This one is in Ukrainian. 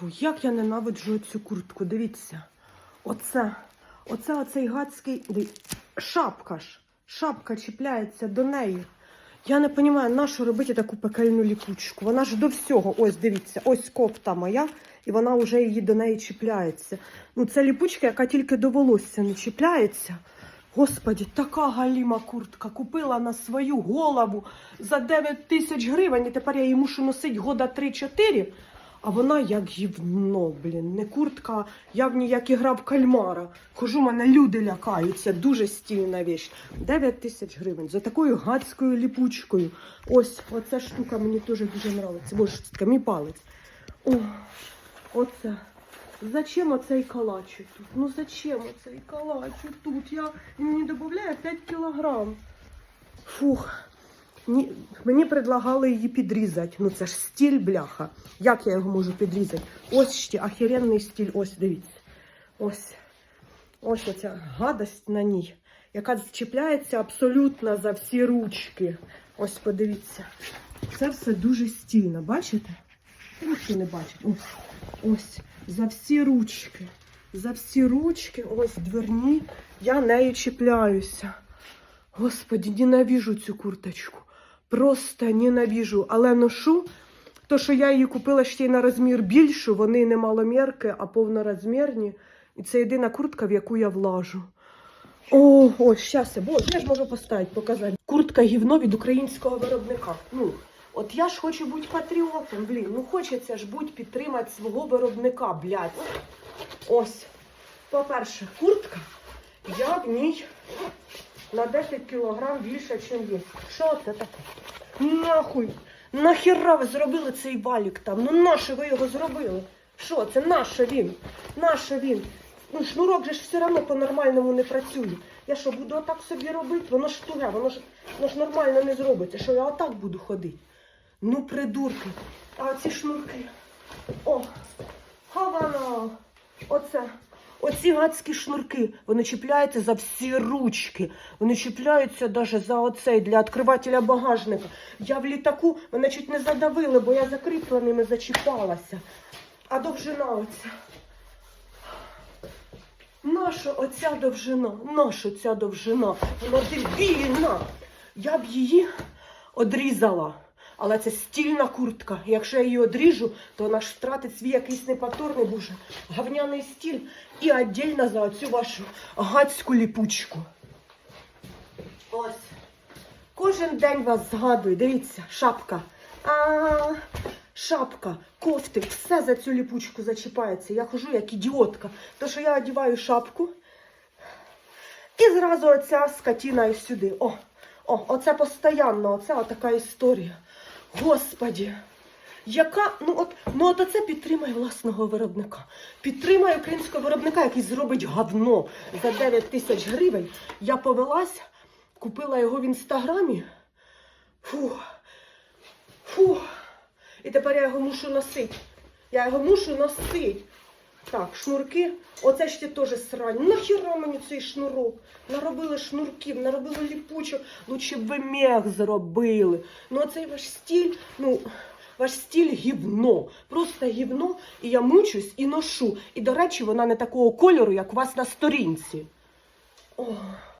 Фу, як я ненавиджу цю куртку. Дивіться. Оце, оце оцей гадський. Шапка ж. Шапка чіпляється до неї. Я не розумію, на що робити таку пекельну ліпучку. Вона ж до всього. Ось дивіться, ось кофта моя, і вона вже її до неї чіпляється. Ну, це ліпучка, яка тільки до волосся не чіпляється. Господі, така галіма куртка. Купила на свою голову за 9 тисяч гривень, і тепер я її мушу носити года 3-4. А вона як гівно, блін. Не куртка, я в як ігра в кальмара. Хожу, мене люди лякаються. Дуже стільна віч. 9 тисяч гривень за такою гадською ліпучкою. Ось, оця штука мені теж дуже подобається. Боже, це мій палець. О, оце. Зачем оцей калач тут? Ну зачем оцей калач тут? Я мені додає 5 кілограм. Фух. Ні, мені предлагали її підрізати. Ну це ж стіль, бляха. Як я його можу підрізати? Ось ще охеренний стіль. Ось дивіться. Ось. Ось оця гадость на ній, яка чіпляється абсолютно за всі ручки. Ось подивіться. Це все дуже стільно, бачите? Ручки не бачать. Ось. Ось. За всі ручки. За всі ручки, ось дверні, я нею чіпляюся. Господі, ненавіжу цю курточку. Просто ненавіжу. Але ношу, то, що я її купила ще й на розмір більшу, вони не маломірки, а повнорозмірні. І це єдина куртка, в яку я влажу. О, ось, щас, я- боже, я ж можу поставити, показати. Куртка гівно від українського виробника. Ну, от я ж хочу бути патріотом, блін. Ну хочеться ж бути підтримати свого виробника, блядь. Ось. По-перше, куртка, я в ній на 10 кілограм більше, ніж є. Що це таке? Нахуй! Нахіра ви зробили цей валік там? Ну нащо ви його зробили? Що це? Нащо він? Нащо він? Ну, шнурок же ж все одно по-нормальному не працює. Я що, буду отак собі робити? Воно ж туге, воно ж, воно ж нормально не зробиться. Що я отак буду ходити? Ну, придурки. А оці шнурки. О, хавана. Оце. Оці гадські шнурки, вони чіпляються за всі ручки. Вони чіпляються навіть за оцей для відкривателя багажника. Я в літаку мене чуть не задавили, бо я закріпленими зачіпалася. А довжина оця. Наша оця довжина, наша ця довжина, вона дебільна. Я б її одрізала. Але це стільна куртка. Якщо я її одріжу, то вона ж втратить свій якийсь неповторний боже, гавняний стіль і віддільно за оцю вашу гадську ліпучку. Ось. Кожен день вас згадую. Дивіться, шапка. А, шапка, кофти, все за цю ліпучку зачіпається. Я хожу як ідіотка. То, що я одіваю шапку. І зразу оця скотіна і сюди. О, о, оце постійно, оце отака історія. Господі. Яка, ну от, ну от це підтримає власного виробника. Підтримає українського виробника, який зробить говно за 9 тисяч гривень. Я повелась, купила його в інстаграмі. Фу, фу. І тепер я його мушу носити. Я його мушу носити. Так, шнурки. Оце ще теж срань. Ну, Нахіра мені цей шнурок? Наробили шнурків, наробили ліпучок. Лучше б ви мех зробили. Ну, оцей ваш стіль, ну, ваш стіль гівно. Просто гівно. І я мучусь і ношу. І, до речі, вона не такого кольору, як у вас на сторінці. О.